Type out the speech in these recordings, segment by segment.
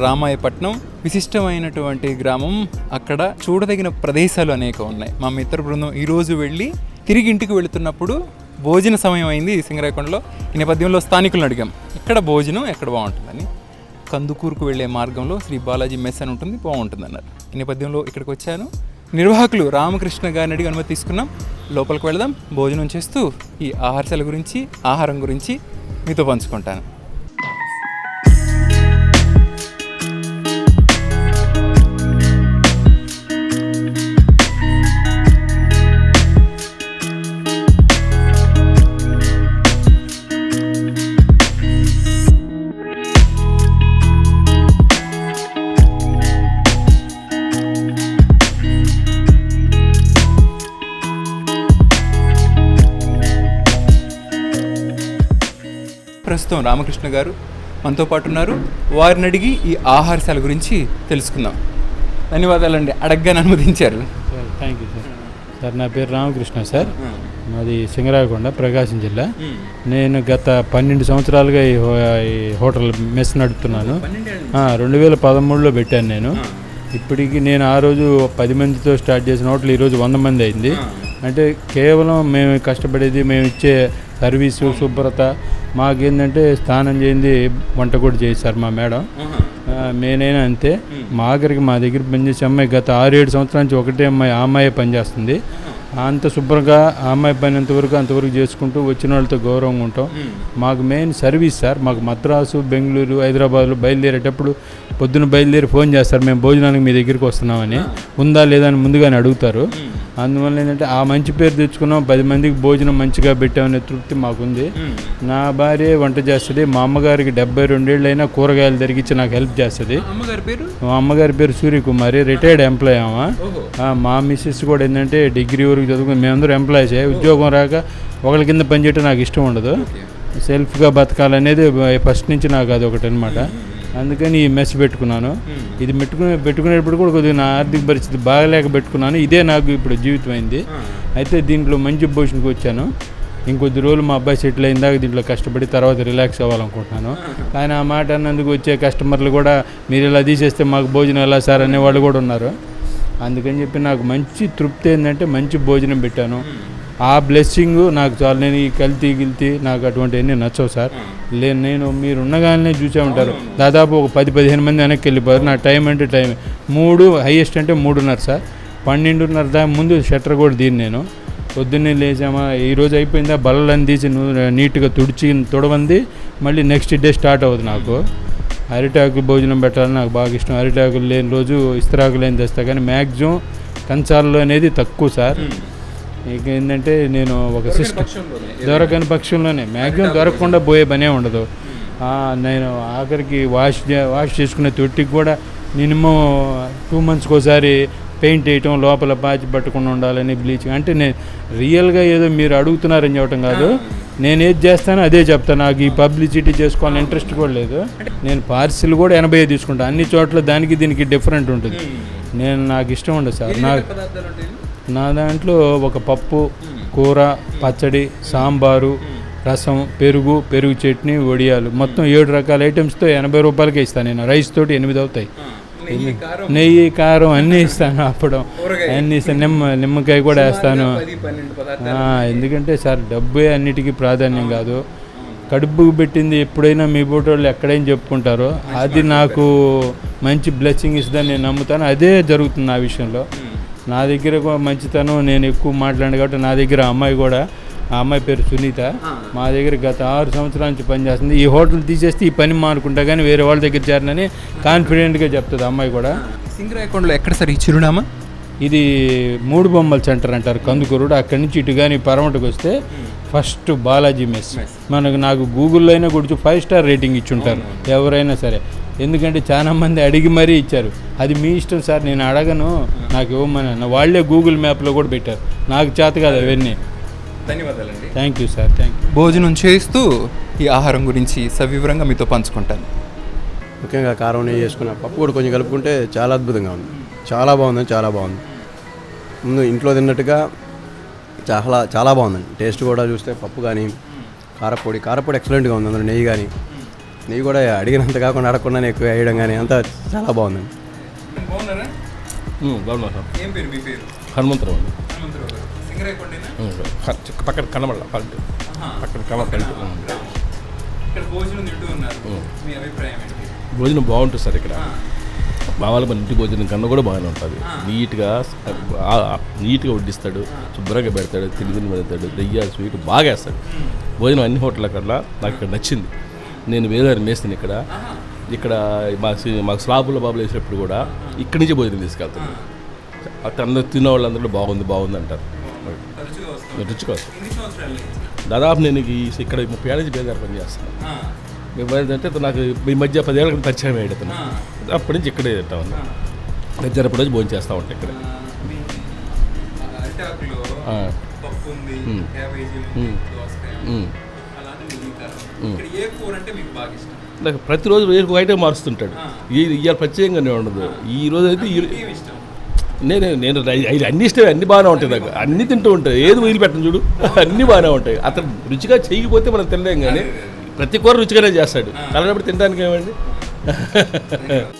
రామాయపట్నం విశిష్టమైనటువంటి గ్రామం. అక్కడ చూడదగిన ప్రదేశాలు అనేక ఉన్నాయి. మా మిత్ర బృందం ఈరోజు వెళ్ళి తిరిగి ఇంటికి వెళుతున్నప్పుడు భోజన సమయం అయింది సింగరాయకొండలో ఈ నేపథ్యంలో స్థానికులను అడిగాం ఎక్కడ భోజనం? ఎక్కడ బాగుంటుందని? కందుకూరుకు వెళ్ళే మార్గంలో శ్రీ బాలాజీ మెస్ అని ఉంటుంది బాగుంటుంది అన్నారు ఈ నేపథ్యంలో ఇక్కడికి వచ్చాను. నిర్వాహకులు రామకృష్ణ గారిని అడిగి అనుమతి తీసుకున్నాం. లోపలికి వెళదాం భోజనం చేస్తూ ఈ ఆహారశాల గురించి ఆహారం గురించి మీతో పంచుకుంటాను. ప్రస్తుతం రామకృష్ణ గారు మనతో పాటు ఉన్నారు. వారిని అడిగి ఈ ఆహారశాల గురించి తెలుసుకుందాం. ధన్యవాదాలండి. అడగ్గానే అనుమతించారు. Sir thank you sir sir నా పేరు రామకృష్ణ సార్ మాది సింగరాయకొండ ప్రకాశం జిల్లా. నేను గత పన్నెండు సంవత్సరాలుగా ఈ హోటల్ మెస్ నడుపుతున్నాను. రెండు వేల పదమూడులో పెట్టాను నేను. ఇప్పటికి నేను ఆ రోజు పది మందితో స్టార్ట్ చేసిన హోటల్ ఈరోజు వంద మంది అయింది. అంటే కేవలం మేము కష్టపడేది మేము ఇచ్చే సర్వీసు శుభ్రత మాకేంటంటే స్నానం చేయింది వంట కూడా చేశారు మా మేడం. నేనైనా అంతే. మా ఆఖరికి మా దగ్గర పనిచేసే అమ్మాయి గత ఆరు ఏడు సంవత్సరాల నుంచి ఒకటే అమ్మాయి ఆ అమ్మాయి పనిచేస్తుంది. అంత శుభ్రంగా ఆ అమ్మాయి పని ఎంతవరకు అంతవరకు చేసుకుంటూ వచ్చిన వాళ్ళతో గౌరవంగా ఉంటాం. మాకు మెయిన్ సర్వీస్ సార్ మాకు మద్రాసు బెంగళూరు హైదరాబాద్లో బయలుదేరేటప్పుడు పొద్దున బయలుదేరి ఫోన్ చేస్తారు మేము భోజనానికి మీ దగ్గరికి వస్తున్నామని. ఉందా లేదా అని ముందుగానే అడుగుతారు. అందువల్ల ఏంటంటే ఆ మంచి పేరు తెచ్చుకున్నాం పది మందికి భోజనం మంచిగా పెట్టామనే తృప్తి మాకుంది. నా భార్య వంట చేస్తుంది మా అమ్మగారికి డెబ్బై రెండేళ్ళు అయినా కూరగాయలు తరిగించి నాకు హెల్ప్ చేస్తుంది. మా అమ్మగారి పేరు సూర్యకుమారి రిటైర్డ్ ఎంప్లాయ్ ఆమె. మా మిస్సెస్ కూడా ఏంటంటే డిగ్రీ వరకు చదువుకుని మేమందరూ ఎంప్లాయీసే ఉద్యోగం రాక ఒకరి కింద పనిచేయటం నాకు ఇష్టం ఉండదు. సెల్ఫ్గా బతకాలనేది ఫస్ట్ నుంచి నాకు అది ఒకటి అనమాట అందుకని ఈ మెస్ పెట్టుకున్నాను. ఇది పెట్టుకునే పెట్టుకునేటప్పుడు కూడా కొద్దిగా నా ఆర్థిక పరిస్థితి బాగలేక పెట్టుకున్నాను. ఇదే నాకు ఇప్పుడు జీవితం అయింది అయితే దీంట్లో మంచి పొజిషన్కి వచ్చాను. ఇంకొద్ది రోజులు మా అబ్బాయి సెటిల్ అయిన దాకా దీంట్లో కష్టపడి తర్వాత రిలాక్స్ అవ్వాలనుకుంటున్నాను. కానీ ఆ మాట అన్నందుకు వచ్చే కస్టమర్లు కూడా మీరు ఇలా తీసేస్తే మాకు భోజనం ఎలా సార్? అనేవాళ్ళు కూడా ఉన్నారు. అందుకని చెప్పి నాకు మంచి తృప్తి ఏంటంటే మంచి భోజనం పెట్టాను. ఆ బ్లెస్సింగ్ నాకు చాలు. నేను ఈ కల్తీ గిల్తీ నాకు అటువంటివన్నీ నచ్చవు సార్. లే నేను మీరు ఉండగానే చూసే ఉంటారు దాదాపు ఒక పది పదిహేను మంది వెనక్కి వెళ్ళిపోయారు. నా టైం అంటే టైం. మూడు హైయెస్ట్ అంటే మూడున్నర సార్. పన్నెండున్నర దాకా ముందు షట్టర్ కూడా దీన్ని నేను. పొద్దున్నే లేచామా ఈ రోజు అయిపోయిందా బల్లలని తీసి నీట్గా తుడిచి తుడవంది. మళ్ళీ నెక్స్ట్ డే స్టార్ట్ అవుతుంది నాకు. అరిటాకు భోజనం పెట్టాలని నాకు బాగా ఇష్టం. అరిటాకులు లేని రోజు ఇస్తరాకు లేని తెస్తా? కానీ మ్యాక్సిమం కంచాల్లో అనేది తక్కువ సార్. ఇక ఏంటంటే నేను ఒక సిస్టమ్ దొరకని పక్షంలోనే. మ్యాక్సిమం దొరకకుండా పోయే పనే ఉండదు. నేను ఆఖరికి వాష్ వాష్ చేసుకునే తొట్టికి కూడా మినిమం టూ మంత్స్కి ఒకసారి పెయింట్ వేయటం లోపల పాచి పట్టకుండా ఉండాలని బ్లీచింగ్ అంటే నేను రియల్గా ఏదో మీరు అడుగుతున్నారని చెప్పటం కాదు. నేను ఏది చేస్తానో అదే చెప్తాను నాకు ఈ పబ్లిసిటీ చేసుకోవాలని ఇంట్రెస్ట్ కూడా లేదు. నేను పార్సిల్ కూడా ఎనభై తీసుకుంటాను అన్ని చోట్ల దానికి దీనికి డిఫరెంట్ ఉంటుంది. నేను నాకు ఇష్టం ఉండదు సార్. నాకు నా దాంట్లో ఒక పప్పు కూర పచ్చడి సాంబారు రసం పెరుగు పెరుగు చట్నీ వడియాలు. మొత్తం ఏడు రకాల ఐటమ్స్తో ఎనభై రూపాయలకే ఇస్తాను నేను. రైస్ తోటి ఎనిమిది అవుతాయి. నెయ్యి కారం. అన్నీ ఇస్తాను అప్పడం. అన్నీ ఇస్తాను. నిమ్మ నిమ్మకాయ కూడా వేస్తాను. ఎందుకంటే సార్ డబ్బే అన్నిటికీ ప్రాధాన్యం కాదు. కడుపుకు పెట్టింది ఎప్పుడైనా మీ బోటోళ్ళు ఎక్కడైనా చెప్పుకుంటారో అది నాకు మంచి బ్లెస్సింగ్ ఇస్తుందని నేను నమ్ముతాను. అదే జరుగుతుంది నా విషయంలో. నా దగ్గర మంచితనం నేను ఎక్కువ మాట్లాడాను కాబట్టి నా దగ్గర అమ్మాయి కూడా ఆ అమ్మాయి పేరు సునీత. మా దగ్గర గత ఆరు సంవత్సరాల నుంచి పనిచేస్తుంది ఈ హోటల్ తీసేస్తే ఈ పని మానుకుంటా కానీ వేరే వాళ్ళ దగ్గర చేరనని కాన్ఫిడెంట్గా చెప్తుంది అమ్మాయి కూడా. సింగరాయకొండలో ఎక్కడ సార్ ఈ చిరునామా? ఇది మూడు బొమ్మల సెంటర్ అంటారు కందుకూరుడు. అక్కడి నుంచి ఇటు కానీ పరమటకు వస్తే ఫస్ట్ బాలాజీ మెస్. మనకు నాకు గూగుల్లో అయినా కూడా ఫైవ్ స్టార్ రేటింగ్ ఇచ్చి ఉంటారు ఎవరైనా సరే. ఎందుకంటే చాలా మంది అడిగి మరీ ఇచ్చారు. అది మీ ఇష్టం సార్ నేను అడగను. నాకు ఇవ్వమని. అన్న వాళ్ళే గూగుల్ మ్యాప్లో కూడా పెట్టారు. నాకు చేత కాదు అవన్నీ. ధన్యవాదాలండి. Thank you sir thank you భోజనం చేస్తూ ఈ ఆహారం గురించి సవివరంగా మీతో పంచుకుంటాను. ముఖ్యంగా కారం నెయ్యి వేసుకున్న పప్పు కూడా కొంచెం కలుపుకుంటే చాలా అద్భుతంగా ఉంది. చాలా బాగుంది చాలా బాగుంది. ముందు ఇంట్లో తిన్నట్టుగా చాలా చాలా బాగుందండి. టేస్ట్ కూడా చూస్తే పప్పు కానీ కారపొడి కారపొడి ఎక్సలెంట్గా ఉంది. అందులో నెయ్యి కానీ నెయ్యి కూడా అడిగినంత కాకుండా అడగకుండానే ఎక్కువ వేయడం కానీ అంతా చాలా బాగుందండి. బాగున్నారా? బాగున్నా సార్. ఏం పేరు మీ పేరు? హనుమంతరావు పక్కన కనబడ పల్టు పక్కన కనబడ పల్టు భోజనం బాగుంటుంది సార్ ఇక్కడ. మామూలుగా మన ఇంటి భోజనం కన్నా కూడా బాగానే ఉంటుంది. నీట్గా నీట్గా వడ్డిస్తాడు శుభ్రంగా పెడతాడు తిరిగి పెడతాడు దెయ్య స్వీట్ బాగా వేస్తాడు. భోజనం అన్ని హోటళ్ళ కన్నా నాకు ఇక్కడ నచ్చింది. నేను వేరే మేస్తాను ఇక్కడ. ఇక్కడ మా మాకు స్లాబుల బాబులు వేసినప్పుడు కూడా ఇక్కడి నుంచే భోజనం తీసుకెళ్తాను అక్కడ అందరూ తిన్న వాళ్ళందరూ బాగుంది బాగుంది అంటారు. సంవత్సరాలు దాదాపు నేను ఈ ఇక్కడ ముప్పై ఏళ్ళ నుంచి బేదారు పని చేస్తున్నాను ఆ, మేము ఏంటంటే నాకు ఈ మధ్య పదేళ్ళ క్రితం పరిచయం అయ్యాడు అతను. అప్పటి నుంచి ఇక్కడే తింటా ఉన్నా. మధ్యాహ్నం రోజు భోజనం చేస్తూ ఉంటాను ఇక్కడ. అంటే నాకు ప్రతిరోజు వేరు ఒక ఐటమ్ మారుస్తుంటాడు ఈ ఇవాళ ప్రత్యేకంగానే ఉండదు. ఈ రోజు అయితే నేను నేను అన్ని ఇష్టమే అన్ని బాగానే ఉంటాయి నాకు. అన్ని తింటూ ఉంటాయి. ఏది వదిలిపెట్టను చూడు. అన్ని బాగానే ఉంటాయి. అతను రుచిగా చేయకపోతే మనం తినలేం కానీ ప్రతి కూర రుచిగానే చేస్తాడు. అలాంటప్పుడు తినడానికి ఏమండి?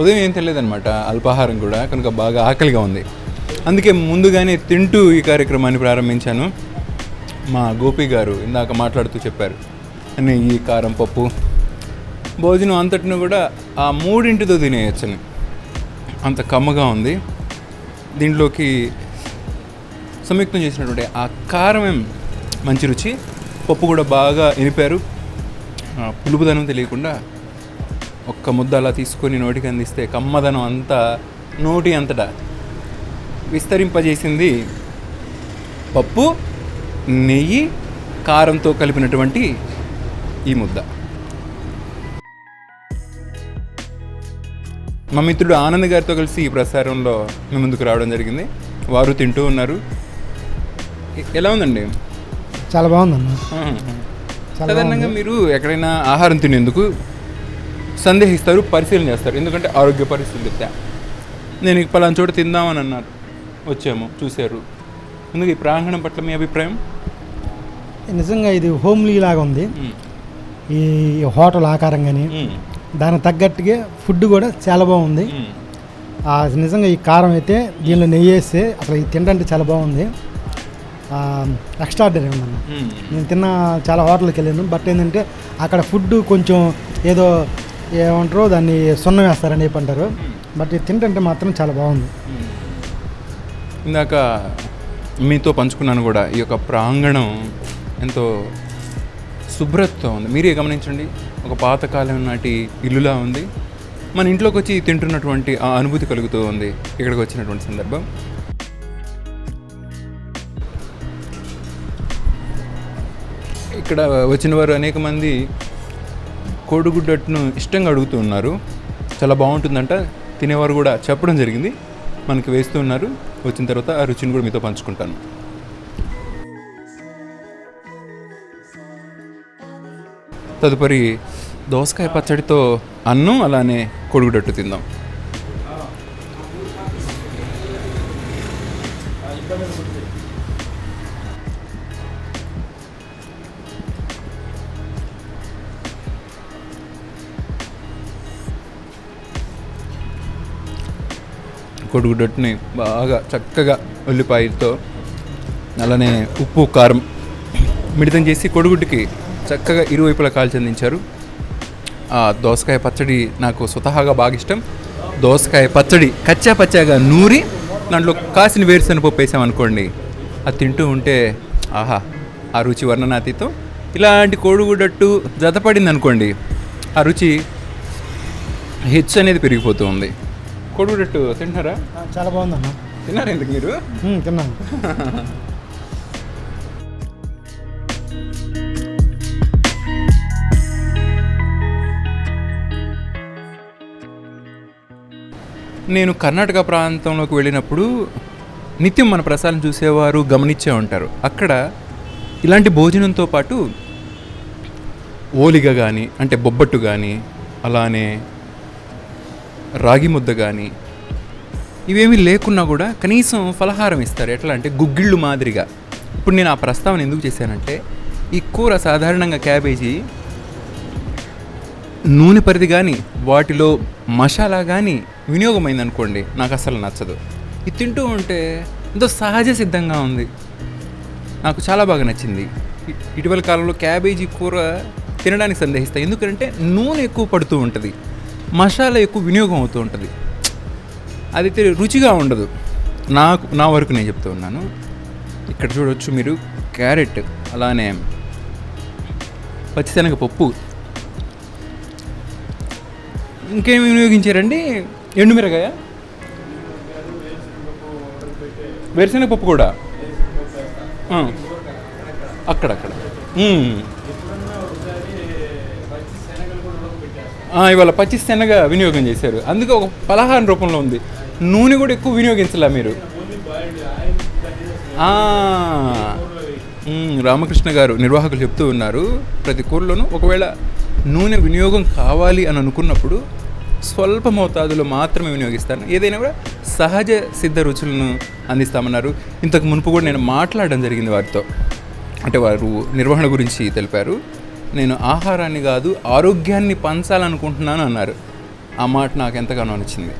ఉదయం ఏం తెలియదనమాట అల్పాహారం కూడా కనుక బాగా ఆకలిగా ఉంది. అందుకే ముందుగానే తింటూ ఈ కార్యక్రమాన్ని ప్రారంభించాను. మా గోపి గారు ఇందాక మాట్లాడుతూ చెప్పారు అని ఈ కారం పప్పు భోజనం అంతటిని కూడా ఆ మూడింటితో తినేయచ్చని. అంత కమ్మగా ఉంది. దీంట్లోకి సంయుక్తం చేసినటువంటి ఆ కారమేం మంచి రుచి. పప్పు కూడా బాగా ఇనిపారు. పులుపుదనం తెలియకుండా ఒక్క ముద్ద అలా తీసుకొని నోటికి అందిస్తే కమ్మదనం అంతా నోటి అంతటా విస్తరింపజేసింది పప్పు నెయ్యి కారంతో కలిపినటువంటి ఈ ముద్ద. మా మిత్రుడు ఆనంద్ గారితో కలిసి ఈ ప్రసారంలో మీ ముందుకు రావడం జరిగింది. వారు తింటూ ఉన్నారు. ఎలా ఉందండి? చాలా బాగుందన్న. సాధారణంగా మీరు ఎక్కడైనా ఆహారం తినేందుకు సందేహిస్తారు పరిశీలన చేస్తారు. ఎందుకంటే ఆరోగ్య పరిస్థితులు నేను పలానా చోట తిందామని అన్నారు. వచ్చాము చూశారు. ఎందుకు ఈ ప్రాంగణం పట్ల మీ అభిప్రాయం? నిజంగా ఇది హోమ్లీ లాగా ఉంది. ఈ హోటల్ ఆకారం కానీ. దానికి తగ్గట్టుగా ఫుడ్ కూడా చాలా బాగుంది. నిజంగా ఈ కారం అయితే దీనిలో నెయ్యి వేస్తే అసలు ఇది తినడానికి చాలా బాగుంది. ఎక్స్ట్రాడనరీ ఉందన్న. నేను తిన్న చాలా హోటల్కి వెళ్ళాను. బట్ ఏంటంటే అక్కడ ఫుడ్ కొంచెం ఏదో ఏమంటారో? దాన్ని సున్నం వేస్తారని చెప్పి అంటారు. బట్ ఇది తింటుంటే మాత్రం చాలా బాగుంది. ఇందాక మీతో పంచుకున్నాను కూడా ఈ యొక్క ప్రాంగణం ఎంతో శుభ్రతతో ఉంది. మీరే గమనించండి ఒక పాతకాలం నాటి ఇల్లులా ఉంది. మన ఇంట్లోకి వచ్చి తింటున్నటువంటి ఆ అనుభూతి కలుగుతూ ఉంది ఇక్కడికి వచ్చినటువంటి సందర్భం. ఇక్కడ వచ్చిన వారు అనేక మంది కోడిగుడ్డట్టును ఇష్టంగా అడుగుతూ ఉన్నారు. చాలా బాగుంటుందంట. తినేవారు కూడా చెప్పడం జరిగింది. మనకి వేస్తూ ఉన్నారు. వచ్చిన తర్వాత ఆ రుచిని కూడా మీతో పంచుకుంటాను. తదుపరి దోసకాయ పచ్చడితో అన్నం అలానే కొడుగుడట్టు తిందాం. కొడుగుడట్టుని బాగా చక్కగా ఉల్లిపాయలతో అలానే ఉప్పు కారం మిడితం చేసి కొడుగుడ్డుకి చక్కగా ఇరువైపులా కాల్చి అందించారు. ఆ దోసకాయ పచ్చడి నాకు స్వతహాగా బాగా ఇష్టం. దోసకాయ పచ్చడి కచ్చా పచ్చాగా నూరి దాంట్లో కాసిన వేరుశనగ పప్పు వేసామనుకోండి అది తింటూ ఉంటే ఆహా ఆ రుచి వర్ణనాతీతం. ఇలాంటి కోడిగుడ్డట్టు జతపడింది అనుకోండి ఆ రుచి హెచ్చు అనేది పెరిగిపోతూ ఉంది. కోడిగుడ్డట్టు తింటారా చాలా బాగుందన్న. తిన్నారా ఎందుకు మీరు? తిన్నాను నేను కర్ణాటక ప్రాంతంలోకి వెళ్ళినప్పుడు నిత్యం మన ప్రసాదం చూసేవారు గమనించే ఉంటారు. అక్కడ ఇలాంటి భోజనంతో పాటు ఓలిగ కానీ అంటే బొబ్బట్టు కానీ అలానే రాగి ముద్ద కానీ ఇవేమీ లేకున్నా కూడా కనీసం ఫలహారం ఇస్తారు. ఎట్లా అంటే గుగ్గిళ్ళు మాదిరిగా. ఇప్పుడు నేను ఆ ప్రస్తావన ఎందుకు చేశానంటే ఈ కూర సాధారణంగా క్యాబేజీ నూనె పరిధి కానీ వాటిలో మసాలా కానీ వినియోగమైంది అనుకోండి నాకు అసలు నచ్చదు. ఇది తింటూ ఉంటే ఎంతో సహజ సిద్ధంగా ఉంది. నాకు చాలా బాగా నచ్చింది. ఇటీవల కాలంలో క్యాబేజీ కూర తినడానికి సందేహిస్తాయి. ఎందుకంటే నూనె ఎక్కువ పడుతూ ఉంటుంది. మసాలా ఎక్కువ వినియోగం అవుతూ ఉంటుంది. అది రుచిగా ఉండదు. నాకు నా వరకు నేను చెప్తూ ఉన్నాను. ఇక్కడ చూడవచ్చు మీరు క్యారెట్ అలానే పచ్చిశనగ పప్పు. ఇంకేమి వినియోగించారండి? ఎండుమిరగాయ? వేరుశనగ పప్పు కూడా అక్కడక్కడ మ్మ్. ఆ, ఇవాళ పచ్చి శనగ వినియోగం చేశారు. అందుకే ఒక పలహారం రూపంలో ఉంది. నూనె కూడా ఎక్కువ వినియోగించలే మీరు? రామకృష్ణ గారు నిర్వాహకులు చెప్తూ ఉన్నారు. ప్రతి కూరలోనూ ఒకవేళ నూనె వినియోగం కావాలి అని అనుకున్నప్పుడు స్వల్ప మోతాదులో మాత్రమే వినియోగిస్తాను. ఏదైనా కూడా సహజ సిద్ధ రుచులను అందిస్తామన్నారు. ఇంతకు మునుపు కూడా నేను మాట్లాడడం జరిగింది వారితో. అంటే వారు నిర్వహణ గురించి తెలిపారు. నేను ఆహారాన్ని కాదు ఆరోగ్యాన్ని పంచాలనుకుంటున్నాను అన్నారు. ఆ మాట నాకు ఎంతగానో నచ్చింది.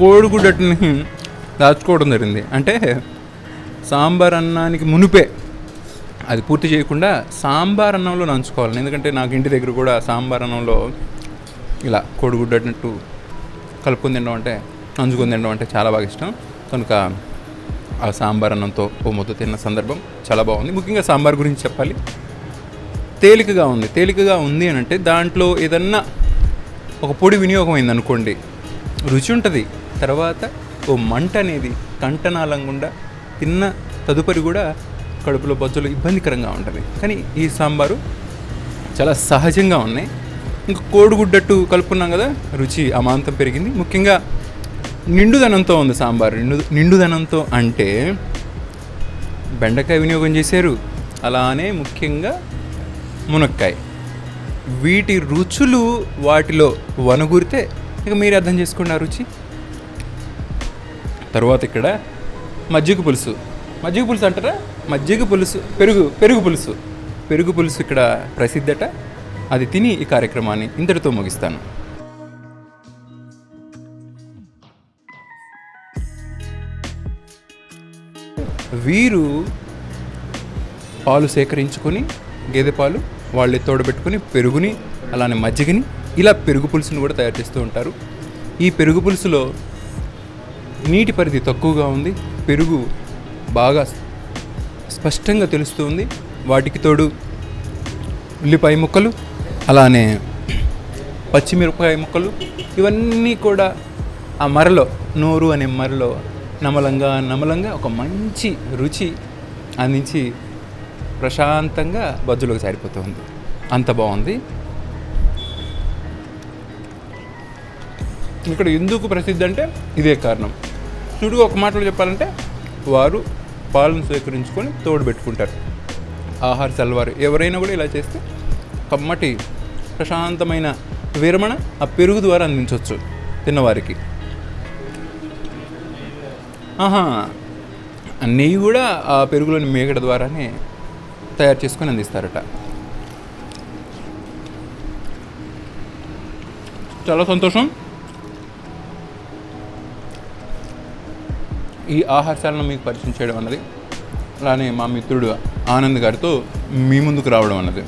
కోడిగుడ్డని దాచుకోవడం జరిగింది. అంటే సాంబార్ అన్నానికి మునిపే అది పూర్తి చేయకుండా సాంబార్ అన్నంలో నంచుకోవాలి. ఎందుకంటే నాకు ఇంటి దగ్గర కూడా సాంబార్ అన్నంలో ఇలా కోడిగుడ్డట్టు కలుపుకొని తినడం అంటే నంచుకొని తినడం అంటే చాలా బాగా ఇష్టం. కనుక ఆ సాంబార్ అన్నంతో ఓ ముద్ద తిన్న సందర్భం చాలా బాగుంది. ముఖ్యంగా సాంబార్ గురించి చెప్పాలి. తేలికగా ఉంది. తేలికగా ఉంది అని అంటే దాంట్లో ఏదన్నా ఒక పొడి వినియోగం అయింది అనుకోండి రుచి ఉంటుంది. తర్వాత ఓ మంట అనేది కంటనాలంగుండా తిన్న తదుపరి కూడా కడుపులో బొజ్జలు ఇబ్బందికరంగా ఉంటుంది. కానీ ఈ సాంబారు చాలా సహజంగా ఉన్నాయి. ఇంకా కోడిగుడ్డట్టు కలుపుకున్నాం కదా రుచి అమాంతం పెరిగింది. ముఖ్యంగా నిండుదనంతో ఉంది సాంబారు. నిండు నిండుదనంతో అంటే బెండకాయ వినియోగం చేశారు. అలానే ముఖ్యంగా మునక్కాయ. వీటి రుచులు వాటిలో వనగూరితే ఇక మీరు అర్థం చేసుకోండి ఆ రుచి. తర్వాత ఇక్కడ మజ్జిగ పులుసు. మజ్జిగ పులుసు అంటారా? మజ్జిగ పులుసు. పెరుగు పెరుగు పులుసు. పెరుగు పులుసు ఇక్కడ ప్రసిద్ధట. అది తిని ఈ కార్యక్రమాన్ని ఇంతటితో ముగిస్తాను. వీరు పాలు సేకరించుకొని గేదె పాలు వాళ్ళే తోడబెట్టుకుని పెరుగుని అలానే మజ్జిగని ఇలా పెరుగు పులుసుని కూడా తయారు చేస్తూ ఉంటారు. ఈ పెరుగు పులుసులో నీటి పరిధి తక్కువగా ఉంది పెరుగు బాగా స్పష్టంగా తెలుస్తుంది. వాటికి తోడు ఉల్లిపాయ ముక్కలు అలానే పచ్చిమిరపకాయ ముక్కలు ఇవన్నీ కూడా ఆ మరలో నోరు అనే మరలో నమలంగా నమలంగా ఒక మంచి రుచి అందించి ప్రశాంతంగా బజ్జులోకి సారిపోతుంది. అంత బాగుంది. ఇక్కడ ఎందుకు ప్రసిద్ధి అంటే ఇదే కారణం. సుడుగా ఒక మాటలో చెప్పాలంటే వారు పాలను సేకరించుకొని తోడు పెట్టుకుంటారు. ఆహార సెలవారు ఎవరైనా కూడా ఇలా చేస్తే కమ్మటి ప్రశాంతమైన విరమణ ఆ పెరుగు ద్వారా అందించవచ్చు తిన్నవారికి. ఆహా నెయ్యి కూడా ఆ పెరుగులోని మేగడ ద్వారానే తయారు చేసుకొని అందిస్తారట. చాలా సంతోషం. ఈ ఆహాసాలను మీకు పరిచయం చేయడం అన్నది అలానే మా మిత్రుడు ఆనంద్ గారితో మీ ముందుకు రావడం అన్నది.